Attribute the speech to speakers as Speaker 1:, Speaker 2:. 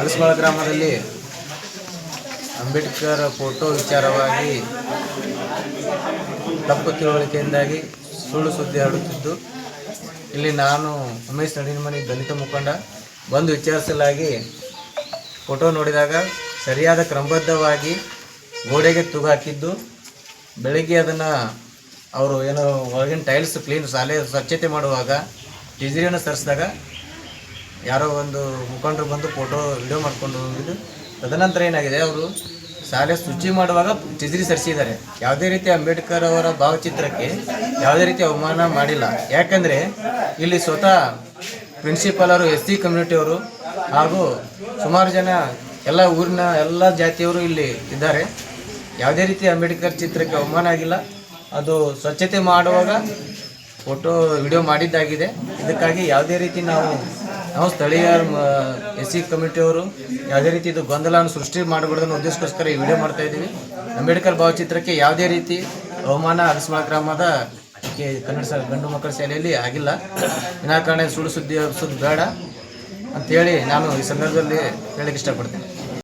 Speaker 1: ಹಲಸಬಾಳ ಗ್ರಾಮದಲ್ಲಿ ಅಂಬೇಡ್ಕರ್ ಫೋಟೋ ವಿಚಾರವಾಗಿ ತಪ್ಪು ತಿಳುವಳಿಕೆಯಿಂದಾಗಿ ಸುಳ್ಳು ಸುದ್ದಿ ಹರಡುತ್ತಿದ್ದು, ಇಲ್ಲಿ ನಾನು ಉಮೇಶ್ ನಡಿನಮನಿ ದಲಿತ ಮುಖಂಡ ಬಂದು ವಿಚಾರಿಸಲಾಗಿ ಫೋಟೋ ನೋಡಿದಾಗ ಸರಿಯಾದ ಕ್ರಮಬದ್ಧವಾಗಿ ಗೋಡೆಗೆ ತೂಗು ಹಾಕಿದ್ದು, ಬೆಳಿಗ್ಗೆ ಅದನ್ನು ಅವರು ಏನೋ ಒಳಗಿನ ಟೈಲ್ಸ್ ಕ್ಲೀನ್ ಶಾಲೆ ಸ್ವಚ್ಛತೆ ಮಾಡುವಾಗ, ಟಿಜರಿಯನ್ನು ಸರಿಸಿದಾಗ ಯಾರೋ ಒಂದು ಮುಖಂಡರು ಬಂದು ಫೋಟೋ ವಿಡಿಯೋ ಮಾಡ್ಕೊಂಡು ಹೋಗಿದ್ದು ತದನಂತರ ಏನಾಗಿದೆ, ಅವರು ಶಾಲೆ ಶುಚಿ ಮಾಡುವಾಗ ಚಿದ್ರಿ ಸರಿಸಿದ್ದಾರೆ. ಯಾವುದೇ ರೀತಿ ಅಂಬೇಡ್ಕರ್ ಅವರ ಭಾವಚಿತ್ರಕ್ಕೆ ಯಾವುದೇ ರೀತಿ ಅವಮಾನ ಮಾಡಿಲ್ಲ. ಯಾಕಂದರೆ ಇಲ್ಲಿ ಸ್ವತಃ ಪ್ರಿನ್ಸಿಪಲ್ ಅವರು, ಎಸ್ ಸಿ ಕಮ್ಯುನಿಟಿಯವರು ಹಾಗೂ ಸುಮಾರು ಜನ ಎಲ್ಲ ಊರಿನ ಎಲ್ಲ ಜಾತಿಯವರು ಇಲ್ಲಿ ಇದ್ದಾರೆ. ಯಾವುದೇ ರೀತಿ ಅಂಬೇಡ್ಕರ್ ಚಿತ್ರಕ್ಕೆ ಅವಮಾನ ಆಗಿಲ್ಲ. ಅದು ಸ್ವಚ್ಛತೆ ಮಾಡುವಾಗ ಫೋಟೋ ವಿಡಿಯೋ ಮಾಡಿದ್ದಾಗಿದೆ. ಇದಕ್ಕಾಗಿ ಯಾವುದೇ ರೀತಿ ನಾವು ನಾವು ಸ್ಥಳೀಯ ಎಸ್ ಸಿ ಕಮಿಟಿಯವರು ಯಾವುದೇ ರೀತಿ ಇದು ಗೊಂದಲವನ್ನು ಸೃಷ್ಟಿ ಮಾಡಬಾರ್ದನ್ನೋ ಉದ್ದೇಶಕ್ಕೋಸ್ಕರ ಈ ವಿಡಿಯೋ ಮಾಡ್ತಾ ಇದ್ದೀವಿ ಅಂಬೇಡ್ಕರ್ ಭಾವಚಿತ್ರಕ್ಕೆ ಯಾವುದೇ ರೀತಿ ಅವಮಾನ ಅಗಸ್ಮಾಳ ಗ್ರಾಮದ ಕನ್ನಡ ಸ, ಗಂಡು ಮಕ್ಕಳ ಶಾಲೆಯಲ್ಲಿ ಆಗಿಲ್ಲ. ವಿನಾಕಾರಣ ಸುಳ್ಳು ಸುದ್ದಿ ಸುದ್ದಿ ಬೇಡ. ಅಂತೇಳಿ ನಾನು ಈ ಸಂದರ್ಭದಲ್ಲಿ ಹೇಳಕ್ಕೆ ಇಷ್ಟಪಡ್ತೇನೆ.